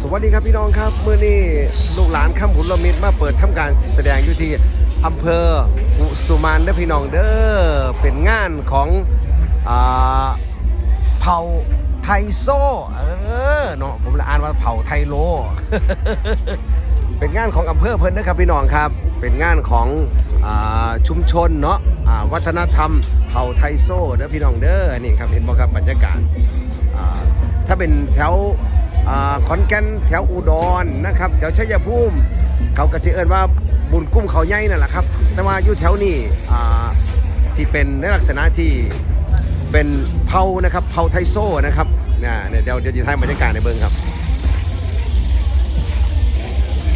สวัสดีครับพี่น้องครับเมื่อนี้ลูกหลานข้ามผุนละมิตรมาเปิดทำการแสดงอยู่ที่อำเภอกุสุมานเด้อพี่น้องเด้อเป็นงานของเผ่าไทโซเออเนาะผมละอ่านว่าเผ่าไทโล เป็นงานของอำเภอเพิ่นนะครับพี่น้องครับ เป็นงานของอชุมชนเนาะวัฒนธรรมเผ่าไทโซเด้อพี่น้องเด้อนี่ครับเห็นบ่ครับบรรยากาศถ้าเป็นแถว ขอนแก่นแถวอุดรนะครับแถวชัยภูมิเขาก็สิเอิ้นว่าบุญกุ้มเขาใหญ่นั่นแหละครับ แต่ว่าอยู่แถวนี้อ่าสิเป็นในลักษณะที่เป็นเผานะครับเผาไทโซนะครับเนี่ยเดี๋ยวเดี๋ยวจะให้บรรยากาศในเบิ่งครับ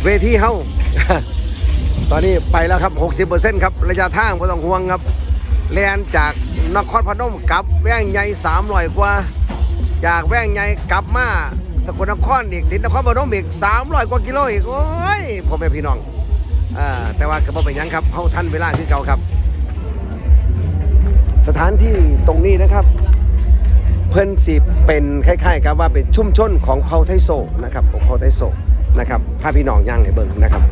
เวทีเฮาตอนนี้ไปแล้วครับ 60%ครับ ระยะทางไม่ต้องห่วงครับแลนจากนครพนมกลับแว่งใหญ่300กว่า จากแว่งใหญ่กลับมา สกลนครอีกติดนครพนมอีก300กว่ากิโลอีกโอ้ยพ่อแม่พี่น้องอ่าแต่ว่าก็บ่เป็นหยังครับเฮาทันเวลาคือเก่าครับ สถานที่ตรงนี้นะครับ เพิ่นสิเป็นคล้ายๆกับว่าเป็นชุมชนของเผ่าไทโซนะครับของเผ่าไทโซนะครับพาพี่น้องย่างในเบิ่งนะครับ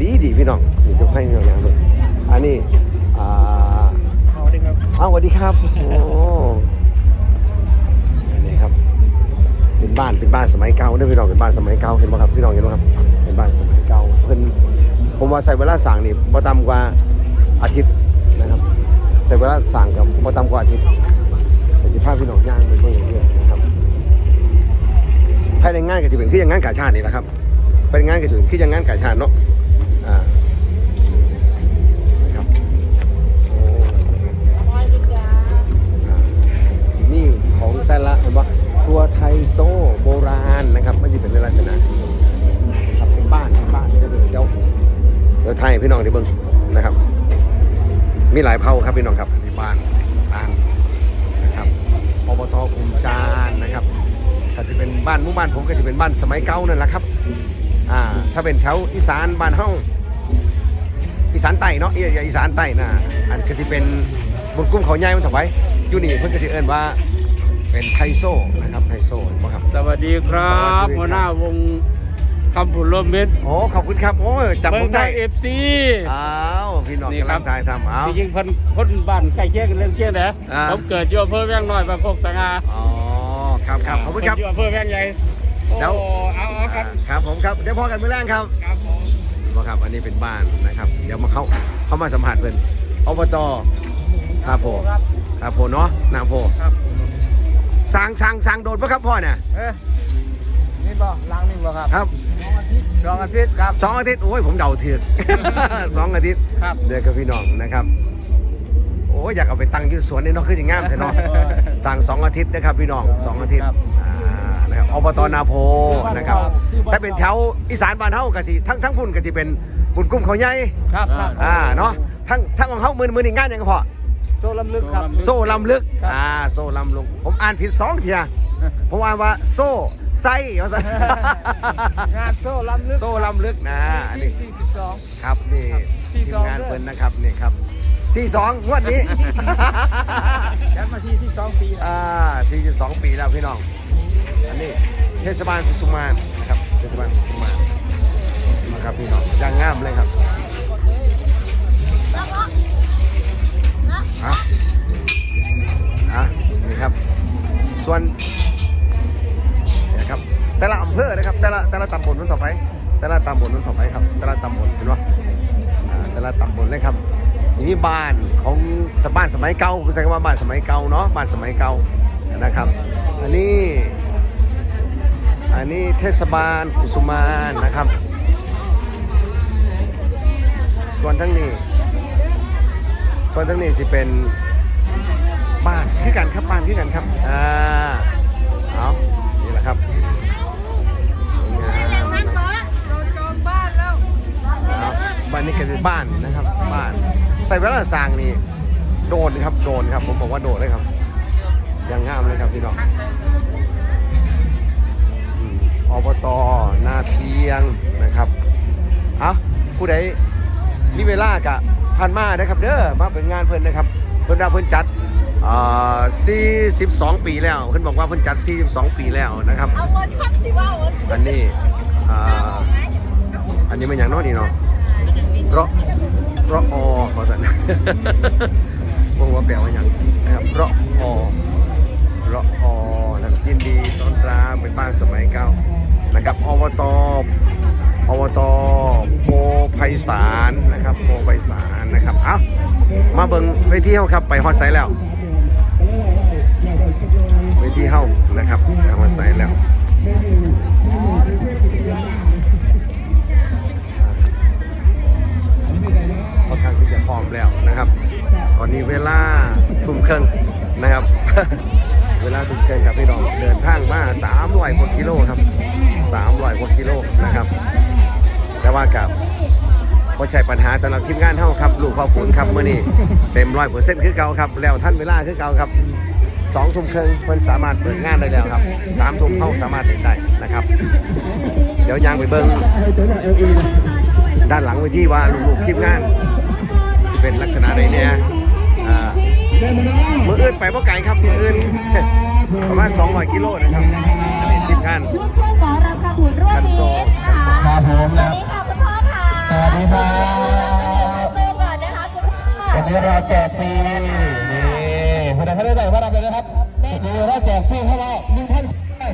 ดีดีพี่น้องนี่ยกให้พี่น้องย่างเบิ่งอันนี้อ่าเอาดิครับอ้าวสวัสดีครับโอ้อันนี้ครับ เป็นบ้านเป็นบ้านสมัยเก่าเด้อพี่น้องเป็นบ้านสมัยเก่าเห็นบ่ครับพี่น้องเห็นบ่ครับเป็นบ้านสมัยเก่าเพิ่นผมว่าใส่เวลาสั่งนี่บ่ต่ำกว่าอาทิตย์นะครับใส่เวลาสั่งกับบ่ต่ำกว่าอาทิตย์เป็นที่ภาพพี่น้องย่างไปเบิ่งเรื่อยๆนะครับภายในงานก็จะเป็นคืออย่างงานกาชาตินี่แหละครับเป็นงานก็จะเป็นคืออย่างงานกาชาติเนาะอ่านะครับโอ้อ่านี่ของแต่ละเห็นปะ ตัวไทยโซโบราณนะครับไมันจะเป็นในลักษณะนี้ครับเป็นบ้านเป็นบ้านนี่ก็เป็นเดี๋ยวเดี๋ยวไทยพี่น้องได้เบิ่งนะครับ มีหลายเผ่าครับพี่น้องครับมีบ้านบ้านนะครับอบตคุมจานนะครับถ้าจะเป็นบ้านมู่บ้านผมก็จะเป็นบ้านสมัยเก่านั่นแหละครับอ่าถ้าเป็นแถวอีสานบ้านเฮาอีสานใต้เนาะอยอีสานใต้นะอันก็จะเป็นบนกุ้มเขาใหญ่มันถวายอยู่นี่เพิ่นก็จะเอิ้นว่า เป็นไทโซนะครับไทโซเห็นบ่ครับ สวัสดีครับสวัสดีครับ หัวหน้าวงคำผุนลมเม็ดโอ้ขอบคุณครับโอ้ยจำเมืผองมไทได้ยเอฟซีอ้าวพี่น้องนี่กำครัลับงถ่ายทำอ้าว จริงๆเพันคนบ้านใกล้เคียงกันเรื่องเคียงนะอ่า ผมเกิดอยู่อำเภอแว่งน้อยบางโคกสง่าอ๋อครับครับขอบคุณครับนอยู่อำเภอแว่งใหญ่เดี๋ยวโอ้เอาเอาครับอ่าครับผมครับเดี๋ยวพอกันมื้อแรกครับครับผมบ่ครับอันนี้เป็นบ้านนะครับเดี๋ยวมาเข้าเข้ามาสัมผัสเพิ่นอบตครับโพครับโพเนาะนางโพ ครับ สร้างสร้างสร้างโดดปะครับพ่อเนี่ยเอ๊ะนี่บ่ล้างนี่บ่ครับครับสองอาทิตย์ครับสองอาทิตย์โอ้ยผมเดาเถือก สองอาทิตย์ครับเดือนกับพี่น้องนะครับ โอ้ยอยากเอาไปตั้งอยืดสวนนี่เนาะคือจะงามแท้เนาะตั้งสองอาทิตย์นะครับพี่น้องสองอาทิตย์ครับอ่านะครับอบตนาโพนะครับถ้าเป็นแถวอีสานบ้านเฮาก็สิทั้งทั้งพุ่นก็สิเป็นบุญกุ้มเขาใหญ่ครับครับอ่าเนาะทั้งทั้งของเฮามือมือนี่งานหยังก็พอ โซ่ลำลึกครับ โซ่ลำลึก ครับ อ่า โซ่ลำลึกผมอ่านผิดสองทีนะผมอ่านว่าโซ่ไส้ว่าซะงานโซ่ลำลึกโซ่ลำลึกนะอันนี้ที่สิบสอง ครับนี่ครับทีมงานเปิ้นนะครับนี่ครับสี่สองงวดนี้ ยันมาที่ที่สองปีอ่าสี่สิบสองปีแล้วพี่น้อง อันนี้เทศบาลกุสุมานนะครับเทศบาลกุสุมานนะครับพี่น้องย่างงามเลยครับ นั้นต่อไปต่ละตำบลนั้นต่อไปครับต่ละตำบลเห็นปะอ่าต่ละตำบลเลยครับทีนี้บ้านของสบ้านสมัยเก่าผมใช้คำว่าบ้านสมัยเก่าเนาะ บ้านสมัยเก่านะครับ อันนี้อันนี้เทศบาลกุสุมานนะครับ ส่วนทั้งนี้ ส่วนทั้งนี้จะเป็นบ้านคือกันครับบ้านคือกันครับ อ่า เอานี่แหละครับสวยงาม นะครับบ้านนี้ก็คือบ้านนะครับบ้าน ใส่เวลาสร้างนี่โดนครับโดนครับ ผมบอกว่าโดนเลยครับอย่างงามเลยครับพี่น้องอืมอบตนาเพียงนะครับเอาผู้ใดมีเวลากะพันมาได้อครับเด้อมาเป็นงานเพิ่นนะครับ เพิ่นดาเพิ่นจัดอ่า42 ปีแล้วเพิ่นบอกว่าเพิ่นจัด 42 ปีแล้วนะครับเอาวนคับสิว่าวนอันนี้อ่าอันนี้มันอย่างเน้อยนี่เนาะ เราะเราะอขอสันบอกว่าแปลว่าอย่างนะครับเราะอเราะอนะครับยินดีต้อนรับเป็นบ้านสมัยเก่านะครับอบตอบตโพไพศาลนะครับโพไพศาลนะครับเอ้ามาเบิ่งเวทีเฮาครับไปฮอดไซแล้วเวทีเฮานะครับไปฮอดไซแล้ว กับก็ใช่ปัญหาสำหรับทีมงานเท่าครับลูกพ่อฝนครับเมื่อนี้เต็มร้อยเปอร์เซ็นต์คือเก่าครับ แล้วท่านเวลาคือเก่าครับสองทุ่มครึ่งเพิ่นสามารถเปิดงานได้แล้วครับสามทุ่มเข้าสามารถเล่นได้นะครับ เดี๋ยวยางไปเบิ้งด้านหลังไว้ที่ว่าลูกๆทีมงาน เป็นลักษณะใดเนี่ยอ่ามืออื่นไปบ่ไกลครับมืออื่นประมาณ200กิโลนะครับอันนี้ทีมงานลูกทุ่งหมอรำคำหุ่นร่วมมิตรนะคะครับผมสวั วัสดีครับตัวก่อนนะคะคุณพ่อวันนี้เราแจกฟรีนี่คนไหนเขาได้ใส่ว่าเราเลยนะครับนี่เราแจกฟรีเข้ามาหนึ่งพันโอ้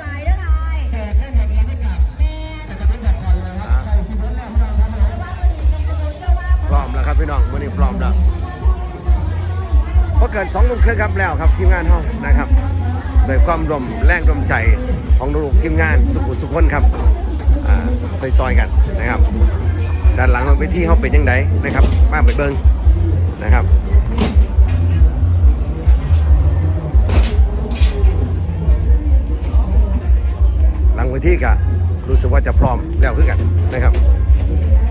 หลายนะลายแจกให้หมดเลยไม่กลับแต่จะไม่แจกก่อนเลยครับใครสิบวันแล้วเราทำเลยว่าวันนี้ยังคุณเชื่อว่าพร้อมแล้วครับพี่น้องวันนี้พร้อมแล้วพอเกิดสองทุ่มครึ่งครับแล้วครับทีมงานห้องนะครับโดยความรวมแรงรวมใจของลูกทีมงานสุขุมสุขคนครับอ่าซอยๆกันนะครับ ด้านหลังของเวทีเขาเป็นยังไงนะครับ มาไปเบิ้งนะครับหลังเวทีก็รู้สึกว่าจะพร้อมแล้วคือกันนะครับ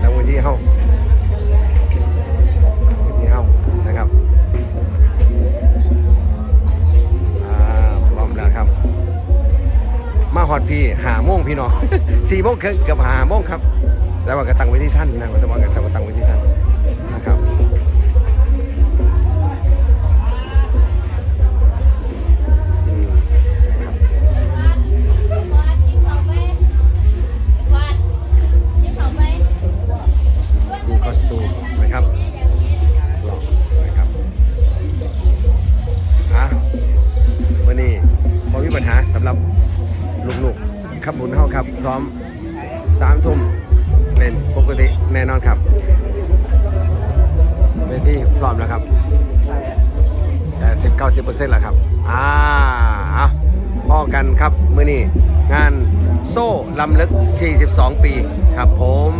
หลังเวทีเขาเวทีเขานะครับพร้อมแล้วครับ มาฮอดพี่หาโมงพี่น้องสี่โมงครึ่งกับหาโมงครับ แต่ว่าก็ตั้งไว้ที่ท่านนะ เวทีพร้อมแล้วครับแต่สิบเก้าสิบเปอร์เซ็นต์แล้วครับ อ่าพ่อกันครับ มื้อนี้งานโซ่ลำลึก 42 ปีครับผม